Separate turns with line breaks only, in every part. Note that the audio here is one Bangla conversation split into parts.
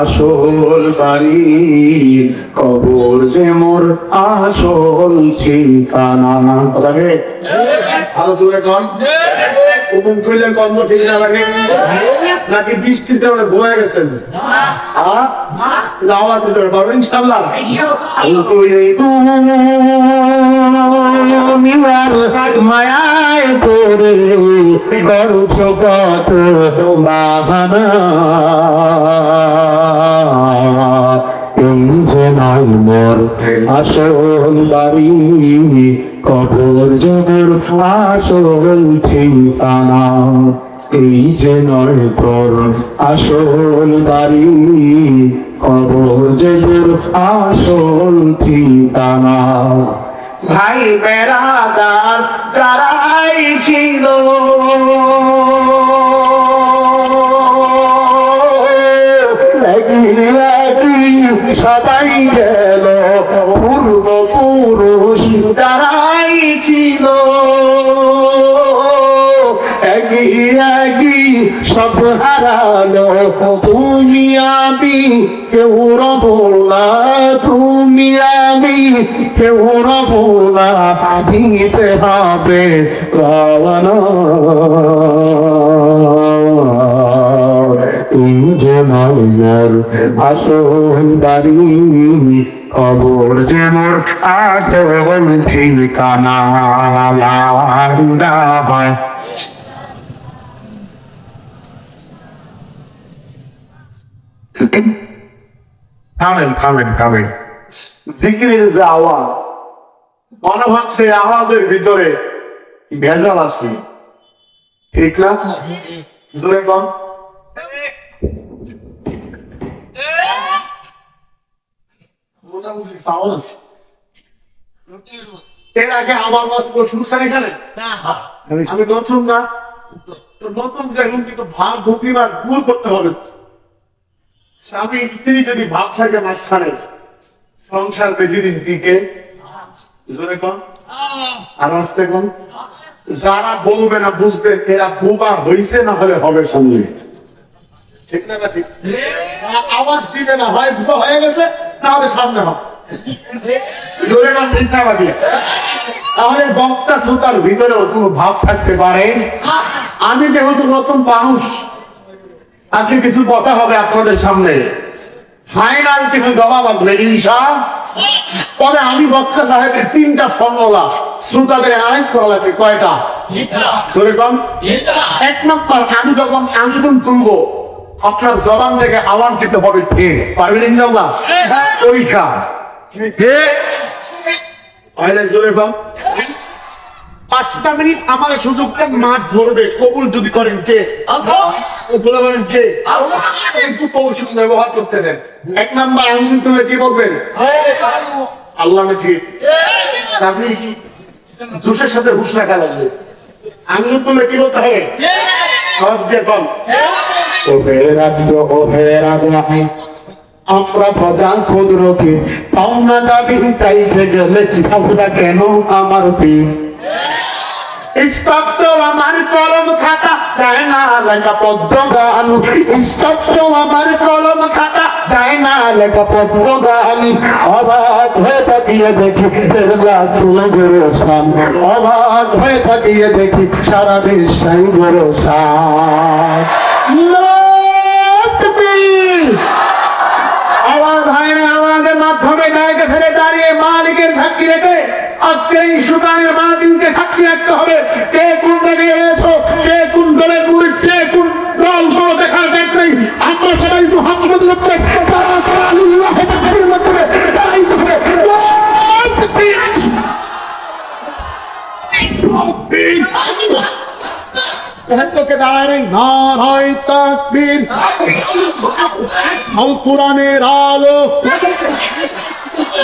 আসল বাড়ি কবর যে মোর আসল ঠিকানা।
লাগে ভালো খুললে ঠিক না লাগে নাকি বৃষ্টিতে অনেক বয়ে গেছেন? না আওয়াজ দিতে পারব ইনশাল্লাহ
মায়ায় পড়ে করছ কত বাহানা এই যে নাই মোর আসল বাড়ি কবর জবর আসল ঠিকানা। এই যে নয় তোর আসল বাড়ি, কবর জবর আসল ঠিকানা। ভাই বেড়াদার তারাই ছিল। সব হারালো। তুমি আমি, কেউ রব না। তুমি আমি, কেউ রব না। দিতে হবে পাওয়ানো তুমি যে নজর আসল বাড়ি খবর যে মোর আসল ঠিকানা থামেন থামেন থামেন
জিকিরের যে আওয়াজ মনে হচ্ছে আমাদের ভিতরে ভেজাল আছে। ঠিক না? জোরে কন মোটামুটি পাওয়া আছে। এর আগে আমার মাস শুনছেন এখানে? আমি নতুন না। তো নতুন যে এখন কিন্তু ভাব ঢুকিবার দূর করতে হবে। স্বামী স্ত্রী যদি ভাব থাকে মাঝখানে, সংসার বেশি দিন টিকে, জোরে কন। আর আসতে কন। যারা বলবে না বুঝবে, এরা বোবা হইছে না হলে হবে সঙ্গে ঠিক না না ঠিক? আওয়াজ দিবে না হয়, বোবা হয়ে গেছে, না হলে সামনে হবে। জোরে না চিন্তা ভাবি তাহলে বক্তা শ্রোতার ভিতরেও কোনো ভাব থাকতে পারে। আমি যেহেতু নতুন মানুষ আজকে কিছু কথা হবে আপনাদের সামনে। ফাইনাল কিছু জবাব আসবে ইনশা তবে আমি বক্তা সাহেবের তিনটা ফর্মুলা শ্রোতাদের অ্যানালাইজ করা লাগবে, কয়টা? ধরে কম এক নম্বর, আমি যখন আন্দোলন তুলবো, আপনার জবান থেকে আওয়াজ দিতে হবে কে? পারবেন ইনশাল্লাহ পরীক্ষা পাঁচটা মিনিট আমার সুযোগ মাছ ধরবে, কবুল যদি করেন কে? কে? একটু কৌশল ব্যবহার করতে দেন। এক নাম্বার আইনশৃঙ্খলা তুলে কি বলবেন? আল্লাহ নাকি কাজী জোশের সাথে হুশ রাখা লাগবে। আঙুল তুলে কি বলতে হবে? আওয়াজ দিয়ে কম
ও রাজ্য ও রাজ্য আমরা প্রধান ক্ষুদ্রকে পাওনা দাবি গেলে কি সাউরা কেন আমার পীর? স্তব্ধ আমার কলম খাতা, যায় না লেখা পদ্ম গান স্তব্ধ আমার কলম খাতা, যায় না লেখা পদ্ম গান অবাক হয়ে তাকিয়ে দেখি বেরলা তুলে গোরসান অবাক হয়ে তাকিয়ে দেখি সারা বিশ্বাই গোরসান আমার ভাইরা আমাদের মাধ্যমে গায়কে ফেলে দাঁড়িয়ে মালিকের সাক্ষী রেখে? আজকে এই সুতানের মালিককে সাক্ষী রাখতে হবে। কে কোন জায়গায় রয়েছো কে কোন দলে দূর কে কোন দল কোন দেখার দেখতেই আমরা সবাই মোহাম্মদ রব্বে তারা তারা আল্লাহ মাধ্যমে
তোকে দাঁড়ায় হয় তাকবীর। কোরআনের আলো এখনও মনে ঘরে বললাম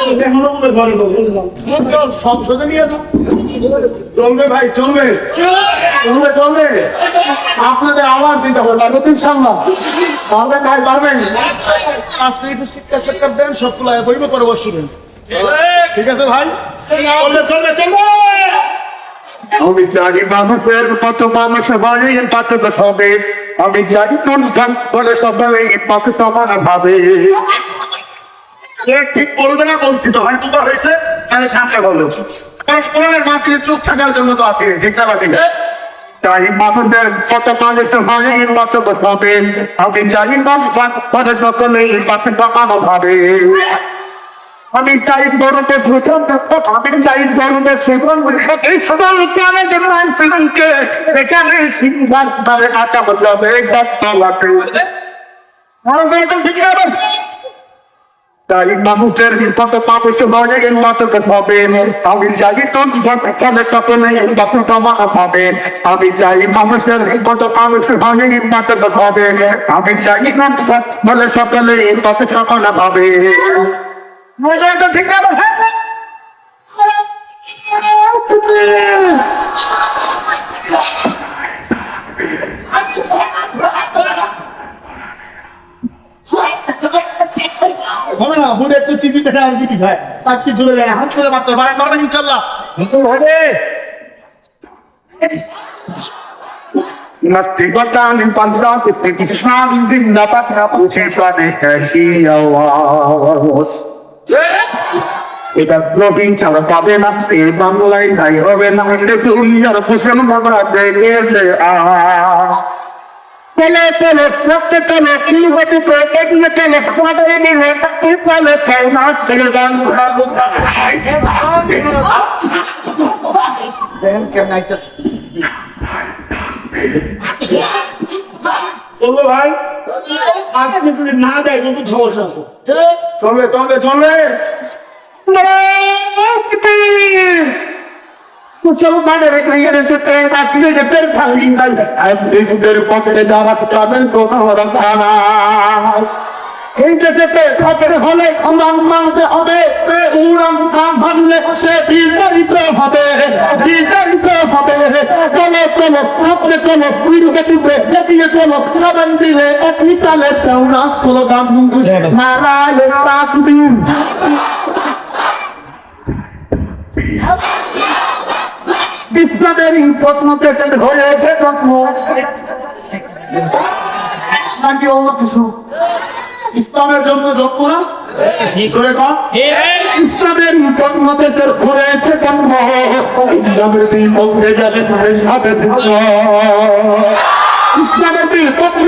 সংসদে নিয়ে যাও। চলবে ভাই চলবে। চলবে চলবে। আপনাদের আওয়াজ দিতে হবে নতুন সামলা পারবেন ভাই পারবেন। আজকে একটু শিক্ষা শিক্ষা দেন সবগুলো বইব করে ঠিক আছে ভাই? চলবে চলবে চলবে।
আমি জানি মানুষের কত মানুষ হয় পাতে হবে আমি জানি কোন সবাই পাতে সমান ভাবে
সে ঠিক বলবে না, বলছি তো। হয়তো বা হয়েছে তাহলে সামনে বলো। কোরআনের মাহফিলে চুপ থাকার জন্য তো আসে ঠিক না ঠিক
হয় আমি তাই মানুষের কত মানুষ মনে গেল মত হবে আমি চাই তোর সকলে সকলে কত তোমা পাবে। আমি চাই মানুষের কত মানুষ মনে গেল মত হবে আমি চাই বলে সকলে কত সকল পাবে। মজাটা ঠিক না
হবে না বুড়ে একটু টিভি দেখে আর কি খায় তার কি চলে যায় হাত করে মারতে পারেন পারবেন ইনশাল্লাহ।
হবে। Masti botan in pantra que te kishan din na patra puche pane ki awas এটা প্রবীণ ছাড়া পাবে না এই বাংলায় নাই হবে না এটা তুই বাবা দেখেছে আ Tele, tele, rote, tele, কি হতে পারে এগুলো tele, তোমাদের নিয়ে কি বলে খেলনা সেলগান
দেখেন কেমন আইতাছে বলব ভাই আজকে যদি না দেয় কিন্তু সমস্যা আছে চলবে চলবে চলবে
মুসলমানের ক্রিয়ার সাথে কাশ্মীর পের থাকি নাই আজমির পকেটে যারা তাদের কোনো রাখা নাই যেতে খবর হলে ক্ষমা মানতে হবে উড়ান কাম ভাবলে সে বিতাড়িত হবে বিতাড়িত হবে চলো চলো আপনি চলো উড়বে দিবে দেখিয়ে চলো সাবান দিলে একই তালে চাউনা স্লোগান মারালে তাকবীর ইসলামের প্রশ্নতে হয়েছে তখন
নাকি অন্য কিছু? ইসলামের জন্য জন্ম না?
হয়েছে ইসলামের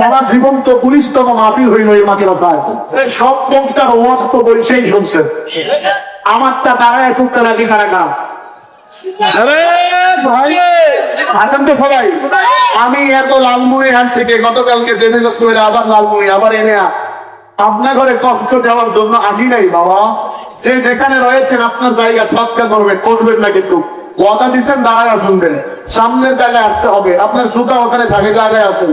তারা জীবন্ত পুলিশতম মাফি হইল এই মাটির পায় সব বক্তার অবস্থ করে সেই শুনছে আমারটা দাঁড়ায় ফুটতে রাজি সারা না ভাই। আসেন তো সবাই। আমি এত লালমুড়ি হাট থেকে গতকালকে করে আবার লালমুড়ি আবার এনে আপনার ঘরে কষ্ট দেওয়ার জন্য আগে নাই বাবা। যে যেখানে রয়েছেন আপনার জায়গা সৎকার করবেন করবেন না কিন্তু। কথা দিচ্ছেন দাঁড়ায় শুনবেন। সামনের জায়গায় আসতে হবে। আপনার সুতা ওখানে থাকে জায়গায় আসেন।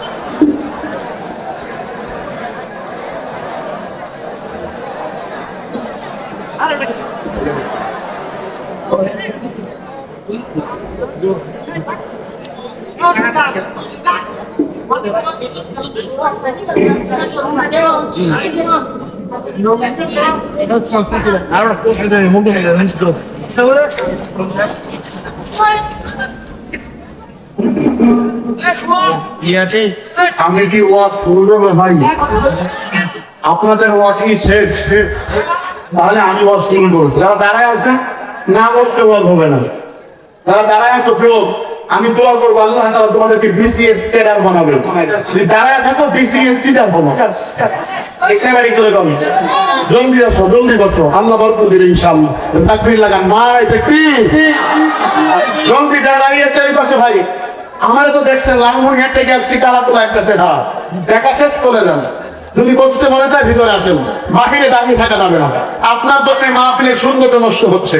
আমি কি ওয়াক করব ভাই? আপনাদের ওয়াশিং শেষ? তাহলে আমি ওয়াশ শুরু করব। যারা দাঁড়ায় আছে, না বলতে বল হবে না। তারা দাঁড়ায় আছো প্রয়োগ আমি দোয়া করব, আল্লাহ তোমাদেরকে বিসিএস ক্যাডার বানাবে। দাঁড়ায় থাকো বিসিএস চিটার বানাবো একেবারে করে কম। জলদি আসো, জলদি আল্লাহ বরকত ইনশাআল্লাহ। তাকবীর লাগান মা জলদি দাঁড়াইয়েছে পাশে ভাই। আমরা তো দেখছেন, লালমোহন থেকে আসছি কালা তোলা একটা সেটা। দেখা শেষ করে যান যদি মনে চায়, ভিতরে আসেন। বাহিরে দাঁড়িয়ে থাকা যাবে না। আপনার জন্য মাহফিলের সৌন্দর্য নষ্ট হচ্ছে।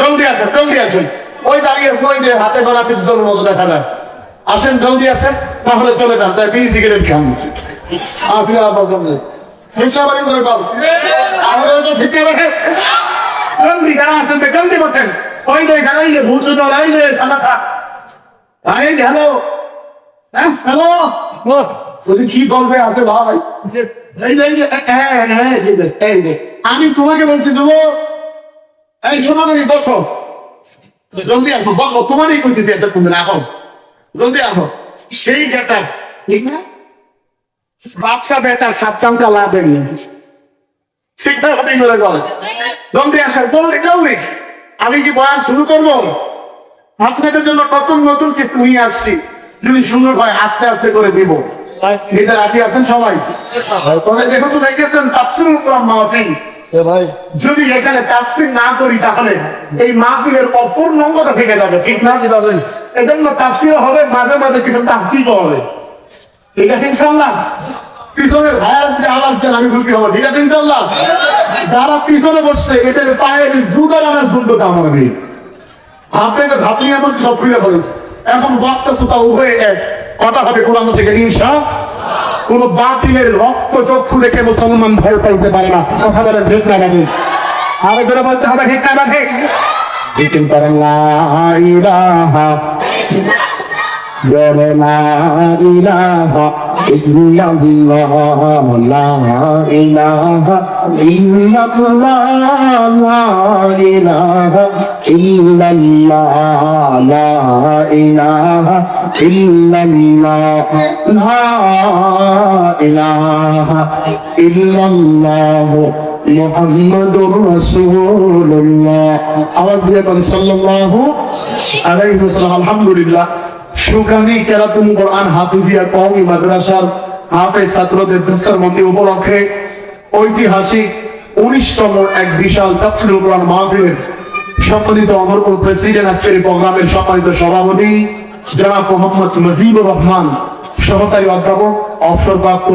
জলদি আসেন জলদি আসেন। ওই দাঁড়িয়ে ওই যে হাতে গোনা কিছু জনের মতো দেখা যায় আসেন, জলদি আসেন তাহলে চলে যান। তাই বিড়ি সিগারেট খান। আপনি আবার করে তো পারে জলদি আসেন জলদি বসেন ওই ভূত থাক আরে হ্যালো। হ্যাঁ হ্যালো। বলছি, কি গল্পে আছে ভাই? হ্যাঁ হ্যাঁ আমি তোমাকে বলছি দেবো এই নাকি, বসো। জলদি আসো বসো তোমারই কইতেছি এত তুমি রাখো জলদি আসো। সেই গেটা ঠিক না? বাচ্চা বেটা লাভের নেই। জলদি জলদি জলদি। আমি কি বয়ান শুরু করব? আপনাদের জন্য নতুন নতুন কিছু নিয়ে আসছি। যদি সুন্দর হয় আস্তে আস্তে করে দিব। এটা রাজি আছেন সবাই। তবে যেহেতু দেখেছেন তাফসিরুল কোরআন মাহফিল।
ভাই।
যদি এখানে তাফসির না করি তাহলে এই মাহফিলের অপূর্ণতা থেকে যাবে ঠিক না?
কি বলেন
এজন্য তাফসির হবে মাঝে মাঝে কিছু তাফসির হবে। ঠিক আছে ইনশাল্লাহ পিছনের ভাইয়ের যে আওয়াজ দেন আমি খুশি হব। ঠিক আছে ইনশাল্লাহ যারা পিছনে বসছে এদের পায়ের জুতার আমার জুতোটা আমার নেই আপনাকে ধাপনি এমন সব ফিরে বলেছে এখন বক্তা সুতা উভয়ে এক। কথা হবে কোরআন থেকে ইনশা কোন বাতিলের রক্ত চক্ষু দেখে মুসলমান ভয় পাইতে পারে না। কথা বলেন ঠিক না বাবু আরে করে বলতে হবে, ঠিক না বাকি জিতিন পারেন না ইলাহা ঐতিহাসিক উনিশতম এক বিশাল তাফসিরুল কোরআন মাহফিলের সম্মানিত অমরপুর প্রেসিডেন্ট আজকের প্রোগ্রামের সম্মানিত সভাপতি জনাব মোহাম্মদ মজিবুর রহমান, সহকারী অধ্যাপক, অবসরপ্রাপ্ত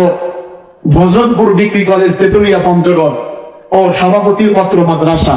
ভোজনপুর ডিগ্রি কলেজ তেতুলিয়া পঞ্চগড় ও সভাপতি পত্র মাদ্রাসা।